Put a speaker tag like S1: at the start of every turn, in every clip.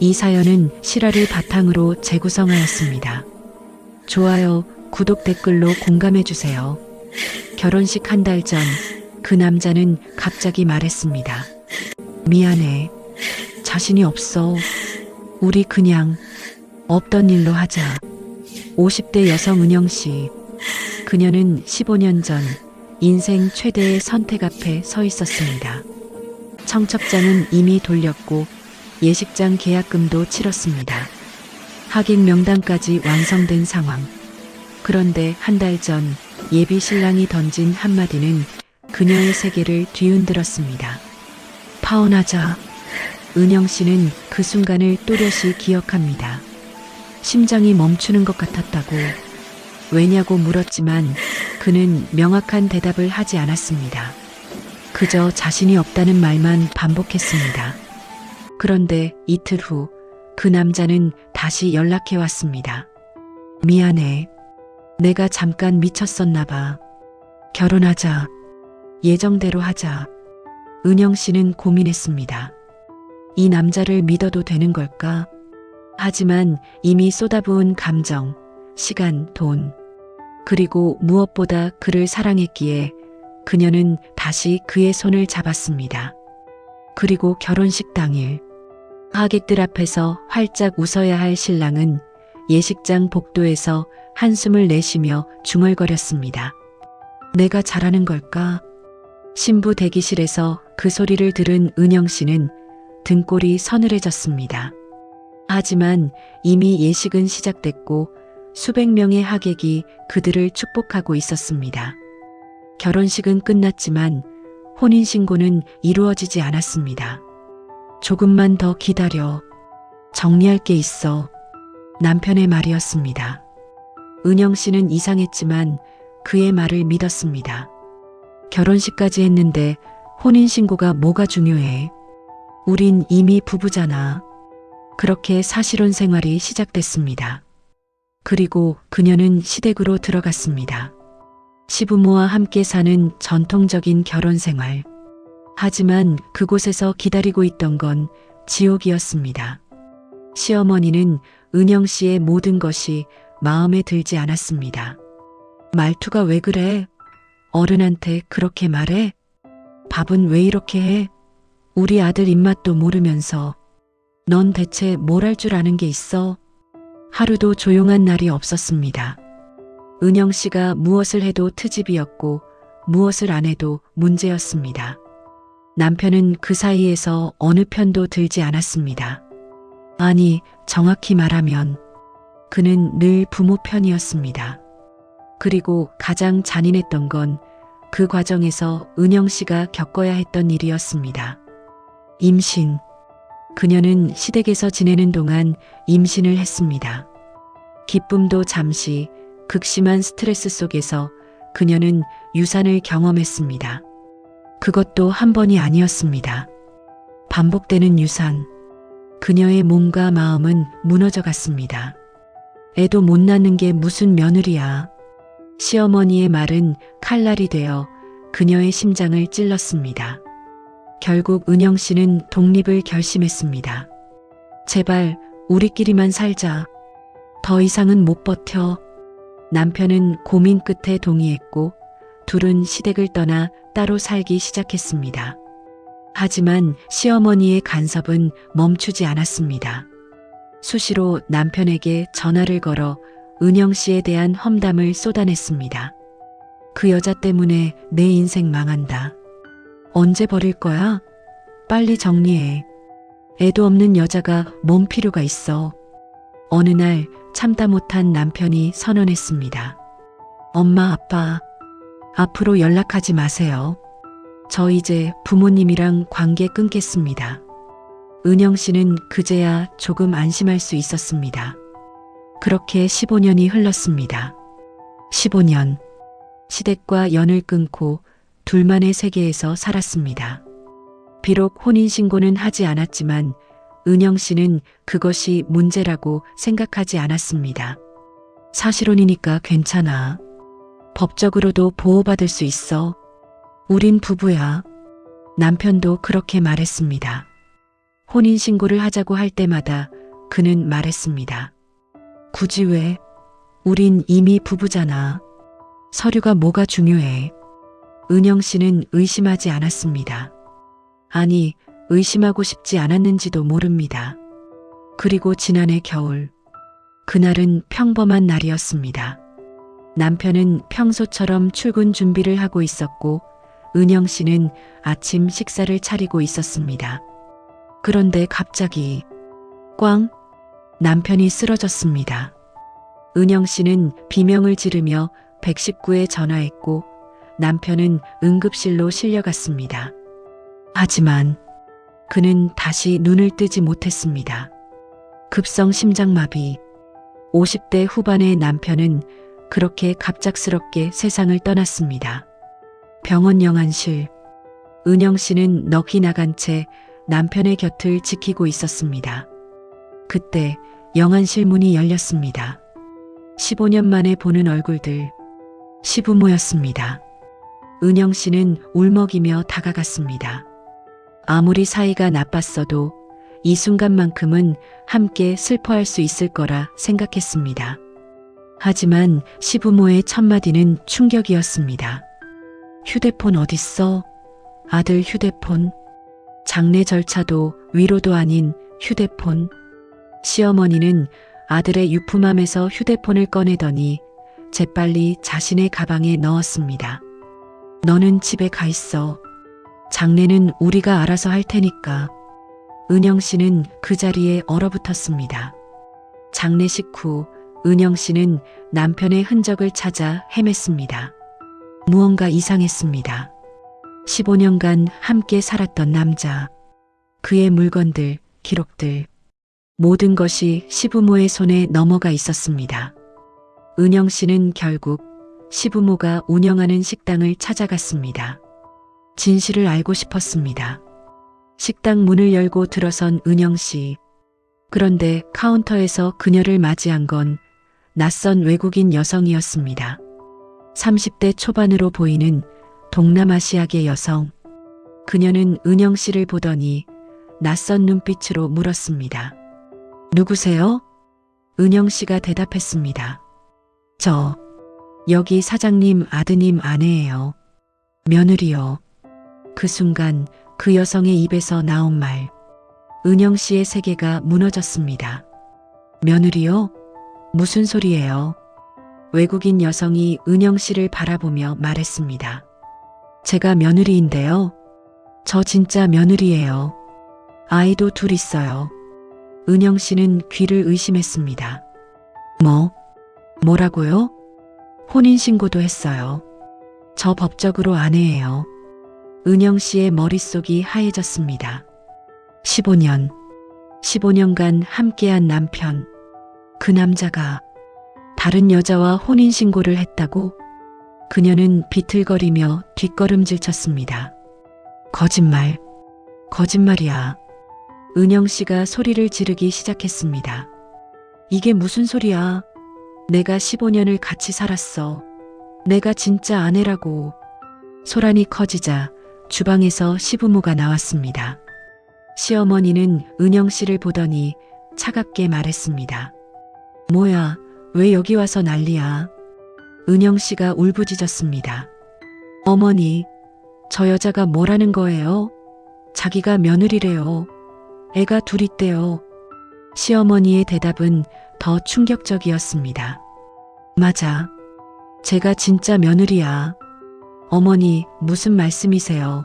S1: 이 사연은 실화를 바탕으로 재구성하였습니다. 좋아요, 구독 댓글로 공감해주세요. 결혼식 한 달 전, 그 남자는 갑자기 말했습니다. 미안해. 자신이 없어. 우리 그냥 없던 일로 하자. 50대 여성 은영 씨. 그녀는 15년 전 인생 최대의 선택 앞에 서 있었습니다. 청첩장은 이미 돌렸고 예식장 계약금도 치렀습니다. 하객 명단까지 완성된 상황. 그런데 한 달 전 예비 신랑이 던진 한마디는 그녀의 세계를 뒤흔들었습니다. 파혼하자. 은영 씨는 그 순간을 또렷이 기억합니다. 심장이 멈추는 것 같았다고. 왜냐고 물었지만 그는 명확한 대답을 하지 않았습니다. 그저 자신이 없다는 말만 반복했습니다. 그런데 이틀 후 그 남자는 다시 연락해 왔습니다. 미안해. 내가 잠깐 미쳤었나 봐. 결혼하자. 예정대로 하자. 은영 씨는 고민했습니다. 이 남자를 믿어도 되는 걸까? 하지만 이미 쏟아부은 감정, 시간, 돈, 그리고 무엇보다 그를 사랑했기에 그녀는 다시 그의 손을 잡았습니다. 그리고 결혼식 당일, 하객들 앞에서 활짝 웃어야 할 신랑은 예식장 복도에서 한숨을 내쉬며 중얼거렸습니다. 내가 잘하는 걸까? 신부 대기실에서 그 소리를 들은 은영 씨는 등골이 서늘해졌습니다. 하지만 이미 예식은 시작됐고 수백 명의 하객이 그들을 축복하고 있었습니다. 결혼식은 끝났지만 혼인신고는 이루어지지 않았습니다. 조금만 더 기다려. 정리할 게 있어. 남편의 말이었습니다. 은영 씨는 이상했지만 그의 말을 믿었습니다. 결혼식까지 했는데 혼인신고가 뭐가 중요해? 우린 이미 부부잖아. 그렇게 사실혼 생활이 시작됐습니다. 그리고 그녀는 시댁으로 들어갔습니다. 시부모와 함께 사는 전통적인 결혼 생활. 하지만 그곳에서 기다리고 있던 건 지옥이었습니다. 시어머니는 은영 씨의 모든 것이 마음에 들지 않았습니다. 말투가 왜 그래? 어른한테 그렇게 말해? 밥은 왜 이렇게 해? 우리 아들 입맛도 모르면서 넌 대체 뭘 할 줄 아는 게 있어? 하루도 조용한 날이 없었습니다. 은영 씨가 무엇을 해도 트집이었고 무엇을 안 해도 문제였습니다. 남편은 그 사이에서 어느 편도 들지 않았습니다. 아니, 정확히 말하면 그는 늘 부모 편이었습니다. 그리고 가장 잔인했던 건 그 과정에서 은영 씨가 겪어야 했던 일이었습니다. 임신. 그녀는 시댁에서 지내는 동안 임신을 했습니다. 기쁨도 잠시 극심한 스트레스 속에서 그녀는 유산을 경험했습니다. 그것도 한 번이 아니었습니다. 반복되는 유산. 그녀의 몸과 마음은 무너져 갔습니다. 애도 못 낳는 게 무슨 며느리야. 시어머니의 말은 칼날이 되어 그녀의 심장을 찔렀습니다. 결국 은영 씨는 독립을 결심했습니다. 제발 우리끼리만 살자. 더 이상은 못 버텨. 남편은 고민 끝에 동의했고 둘은 시댁을 떠나 따로 살기 시작했습니다. 하지만 시어머니의 간섭은 멈추지 않았습니다. 수시로 남편에게 전화를 걸어 은영 씨에 대한 험담을 쏟아냈습니다. 그 여자 때문에 내 인생 망한다. 언제 버릴 거야? 빨리 정리해. 애도 없는 여자가 뭔 필요가 있어. 어느 날 참다 못한 남편이 선언했습니다. 엄마, 아빠, 앞으로 연락하지 마세요. 저 이제 부모님이랑 관계 끊겠습니다. 은영 씨는 그제야 조금 안심할 수 있었습니다. 그렇게 15년이 흘렀습니다. 15년. 시댁과 연을 끊고 둘만의 세계에서 살았습니다. 비록 혼인신고는 하지 않았지만 은영 씨는 그것이 문제라고 생각하지 않았습니다. 사실혼이니까 괜찮아. 법적으로도 보호받을 수 있어. 우린 부부야. 남편도 그렇게 말했습니다. 혼인신고를 하자고 할 때마다 그는 말했습니다. 굳이 왜? 우린 이미 부부잖아. 서류가 뭐가 중요해. 은영 씨는 의심하지 않았습니다. 아니, 의심하고 싶지 않았는지도 모릅니다. 그리고 지난해 겨울, 그날은 평범한 날이었습니다. 남편은 평소처럼 출근 준비를 하고 있었고, 은영 씨는 아침 식사를 차리고 있었습니다. 그런데 갑자기, 꽝! 남편이 쓰러졌습니다. 은영 씨는 비명을 지르며 119에 전화했고, 남편은 응급실로 실려갔습니다. 하지만 그는 다시 눈을 뜨지 못했습니다. 급성 심장마비. 50대 후반의 남편은 그렇게 갑작스럽게 세상을 떠났습니다. 병원 영안실. 은영 씨는 넋이 나간 채 남편의 곁을 지키고 있었습니다. 그때 영안실 문이 열렸습니다. 15년 만에 보는 얼굴들. 시부모였습니다. 은영 씨는 울먹이며 다가갔습니다. 아무리 사이가 나빴어도 이 순간만큼은 함께 슬퍼할 수 있을 거라 생각했습니다. 하지만 시부모의 첫마디는 충격이었습니다. 휴대폰 어딨어? 아들 휴대폰. 장례 절차도 위로도 아닌 휴대폰. 시어머니는 아들의 유품함에서 휴대폰을 꺼내더니 재빨리 자신의 가방에 넣었습니다. 너는 집에 가 있어. 장례는 우리가 알아서 할 테니까. 은영 씨는 그 자리에 얼어붙었습니다. 장례식 후 은영 씨는 남편의 흔적을 찾아 헤맸습니다. 무언가 이상했습니다. 15년간 함께 살았던 남자. 그의 물건들, 기록들, 모든 것이 시부모의 손에 넘어가 있었습니다. 은영 씨는 결국 시부모가 운영하는 식당을 찾아갔습니다. 진실을 알고 싶었습니다. 식당 문을 열고 들어선 은영 씨. 그런데 카운터에서 그녀를 맞이한 건 낯선 외국인 여성이었습니다. 30대 초반으로 보이는 동남아시아계 여성. 그녀는 은영 씨를 보더니 낯선 눈빛으로 물었습니다. 누구세요? 은영 씨가 대답했습니다. 저, 여기 사장님 아드님 아내예요. 며느리요. 그 순간 그 여성의 입에서 나온 말. 은영 씨의 세계가 무너졌습니다. 며느리요? 무슨 소리예요? 외국인 여성이 은영 씨를 바라보며 말했습니다. 제가 며느리인데요. 저 진짜 며느리예요. 아이도 둘 있어요. 은영 씨는 귀를 의심했습니다. 뭐? 뭐라고요? 혼인신고도 했어요. 저 법적으로 아내예요. 은영 씨의 머릿속이 하얘졌습니다. 15년, 15년간 함께한 남편. 그 남자가 다른 여자와 혼인신고를 했다고 그녀는 비틀거리며 뒷걸음질 쳤습니다. 거짓말, 거짓말이야. 은영 씨가 소리를 지르기 시작했습니다. 이게 무슨 소리야? 내가 15년을 같이 살았어. 내가 진짜 아내라고. 소란이 커지자 주방에서 시부모가 나왔습니다. 시어머니는 은영 씨를 보더니 차갑게 말했습니다. 뭐야, 왜 여기 와서 난리야? 은영 씨가 울부짖었습니다. 어머니, 저 여자가 뭐라는 거예요? 자기가 며느리래요. 애가 둘 있대요. 시어머니의 대답은 더 충격적이었습니다. 맞아. 제가 진짜 며느리야. 어머니, 무슨 말씀이세요?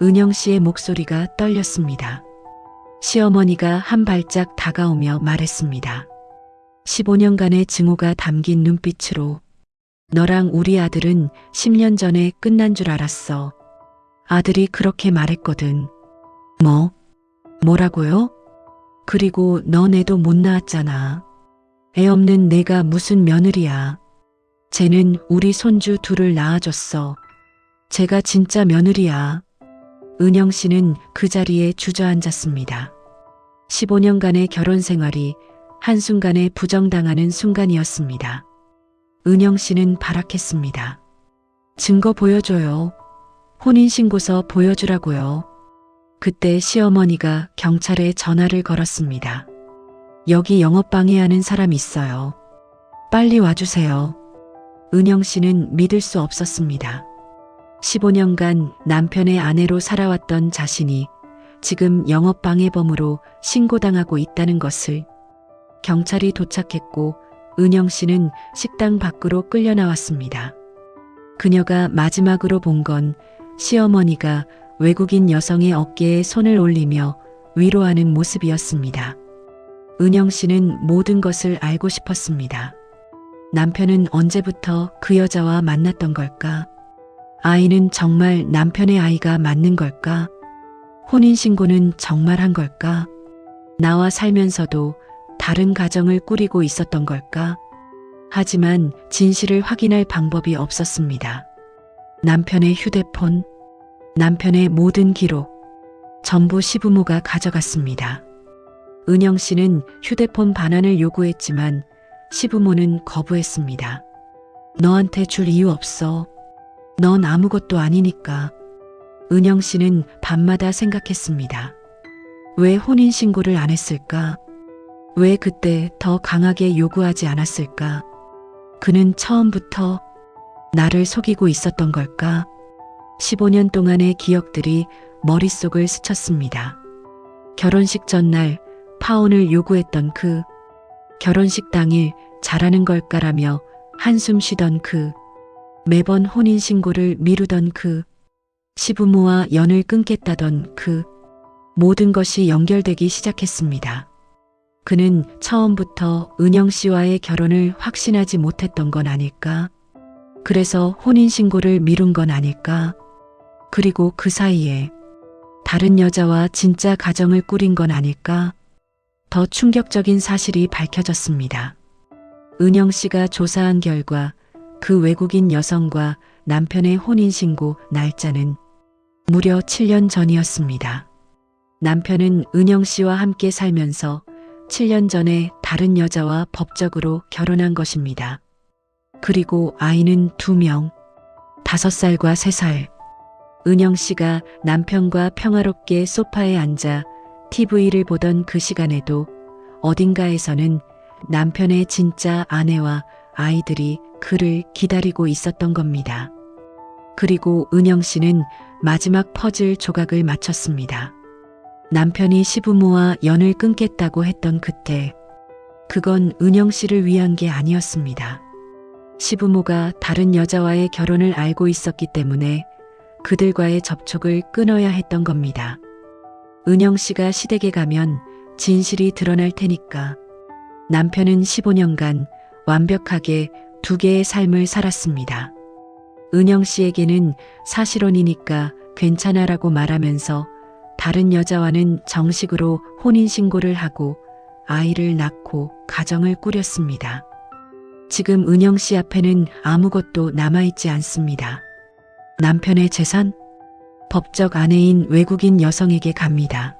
S1: 은영 씨의 목소리가 떨렸습니다. 시어머니가 한 발짝 다가오며 말했습니다. 15년간의 증오가 담긴 눈빛으로 너랑 우리 아들은 10년 전에 끝난 줄 알았어. 아들이 그렇게 말했거든. 뭐? 뭐라고요? 그리고 너네도 못 낳았잖아. 애 없는 내가 무슨 며느리야. 쟤는 우리 손주 둘을 낳아줬어. 제가 진짜 며느리야. 은영 씨는 그 자리에 주저앉았습니다. 15년간의 결혼 생활이 한순간에 부정당하는 순간이었습니다. 은영 씨는 발악했습니다. 증거 보여줘요. 혼인신고서 보여주라고요. 그때 시어머니가 경찰에 전화를 걸었습니다. 여기 영업 방해하는 사람 있어요. 빨리 와주세요. 은영 씨는 믿을 수 없었습니다. 15년간 남편의 아내로 살아왔던 자신이 지금 영업방해범으로 신고당하고 있다는 것을 경찰이 도착했고 은영 씨는 식당 밖으로 끌려 나왔습니다. 그녀가 마지막으로 본 건 시어머니가 외국인 여성의 어깨에 손을 올리며 위로하는 모습이었습니다. 은영 씨는 모든 것을 알고 싶었습니다. 남편은 언제부터 그 여자와 만났던 걸까? 아이는 정말 남편의 아이가 맞는 걸까? 혼인신고는 정말 한 걸까? 나와 살면서도 다른 가정을 꾸리고 있었던 걸까? 하지만 진실을 확인할 방법이 없었습니다. 남편의 휴대폰, 남편의 모든 기록, 전부 시부모가 가져갔습니다. 은영 씨는 휴대폰 반환을 요구했지만 시부모는 거부했습니다. 너한테 줄 이유 없어. 넌 아무것도 아니니까. 은영 씨는 밤마다 생각했습니다. 왜 혼인신고를 안 했을까? 왜 그때 더 강하게 요구하지 않았을까? 그는 처음부터 나를 속이고 있었던 걸까? 15년 동안의 기억들이 머릿속을 스쳤습니다. 결혼식 전날 파혼을 요구했던 그, 결혼식 당일 잘하는 걸까라며 한숨 쉬던 그, 매번 혼인신고를 미루던 그, 시부모와 연을 끊겠다던 그, 모든 것이 연결되기 시작했습니다. 그는 처음부터 은영 씨와의 결혼을 확신하지 못했던 건 아닐까? 그래서 혼인신고를 미룬 건 아닐까? 그리고 그 사이에 다른 여자와 진짜 가정을 꾸린 건 아닐까? 더 충격적인 사실이 밝혀졌습니다. 은영 씨가 조사한 결과 그 외국인 여성과 남편의 혼인신고 날짜는 무려 7년 전이었습니다. 남편은 은영 씨와 함께 살면서 7년 전에 다른 여자와 법적으로 결혼한 것입니다. 그리고 아이는 두 명, 다섯 살과 세 살. 은영 씨가 남편과 평화롭게 소파에 앉아 TV를 보던 그 시간에도 어딘가에서는 남편의 진짜 아내와 아이들이 그를 기다리고 있었던 겁니다. 그리고 은영 씨는 마지막 퍼즐 조각을 맞췄습니다. 남편이 시부모와 연을 끊겠다고 했던 그때, 그건 은영 씨를 위한 게 아니었습니다. 시부모가 다른 여자와의 결혼을 알고 있었기 때문에 그들과의 접촉을 끊어야 했던 겁니다. 은영 씨가 시댁에 가면 진실이 드러날 테니까. 남편은 15년간 완벽하게 두 개의 삶을 살았습니다. 은영 씨에게는 사실혼이니까 괜찮아라고 말하면서 다른 여자와는 정식으로 혼인신고를 하고 아이를 낳고 가정을 꾸렸습니다. 지금 은영 씨 앞에는 아무것도 남아있지 않습니다. 남편의 재산? 법적 아내인 외국인 여성에게 갑니다.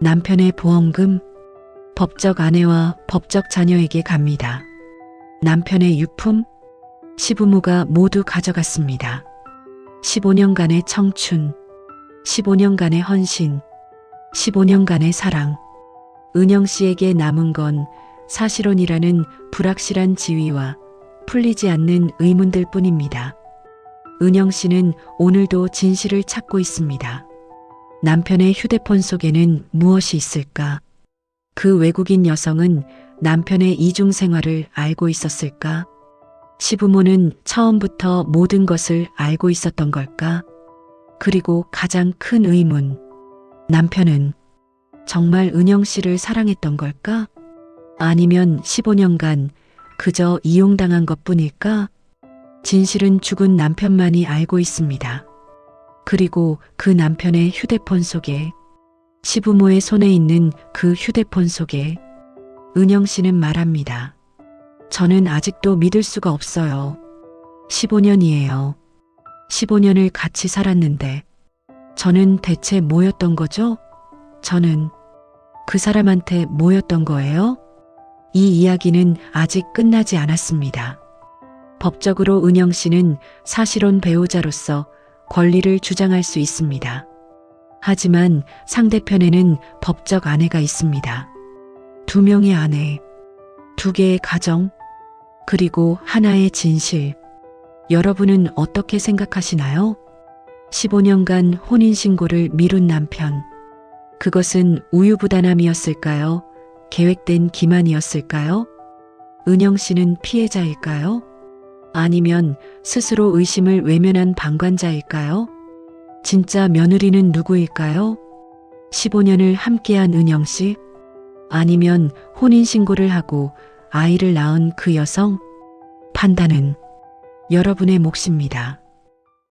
S1: 남편의 보험금? 법적 아내와 법적 자녀에게 갑니다. 남편의 유품? 시부모가 모두 가져갔습니다. 15년간의 청춘, 15년간의 헌신, 15년간의 사랑. 은영 씨에게 남은 건 사실혼이라는 불확실한 지위와 풀리지 않는 의문들 뿐입니다. 은영 씨는 오늘도 진실을 찾고 있습니다. 남편의 휴대폰 속에는 무엇이 있을까? 그 외국인 여성은 남편의 이중 생활을 알고 있었을까? 시부모는 처음부터 모든 것을 알고 있었던 걸까? 그리고 가장 큰 의문. 남편은 정말 은영 씨를 사랑했던 걸까? 아니면 15년간 그저 이용당한 것 뿐일까? 진실은 죽은 남편만이 알고 있습니다. 그리고 그 남편의 휴대폰 속에 시부모의 손에 있는 그 휴대폰 속에 은영 씨는 말합니다. 저는 아직도 믿을 수가 없어요. 15년이에요. 15년을 같이 살았는데 저는 대체 뭐였던 거죠? 저는 그 사람한테 뭐였던 거예요? 이 이야기는 아직 끝나지 않았습니다. 법적으로 은영 씨는 사실혼 배우자로서 권리를 주장할 수 있습니다. 하지만 상대편에는 법적 아내가 있습니다. 두 명의 아내, 두 개의 가정, 그리고 하나의 진실. 여러분은 어떻게 생각하시나요? 15년간 혼인신고를 미룬 남편. 그것은 우유부단함이었을까요? 계획된 기만이었을까요? 은영 씨는 피해자일까요? 아니면 스스로 의심을 외면한 방관자일까요? 진짜 며느리는 누구일까요? 15년을 함께한 은영 씨? 아니면 혼인신고를 하고 아이를 낳은 그 여성? 판단은 여러분의 몫입니다.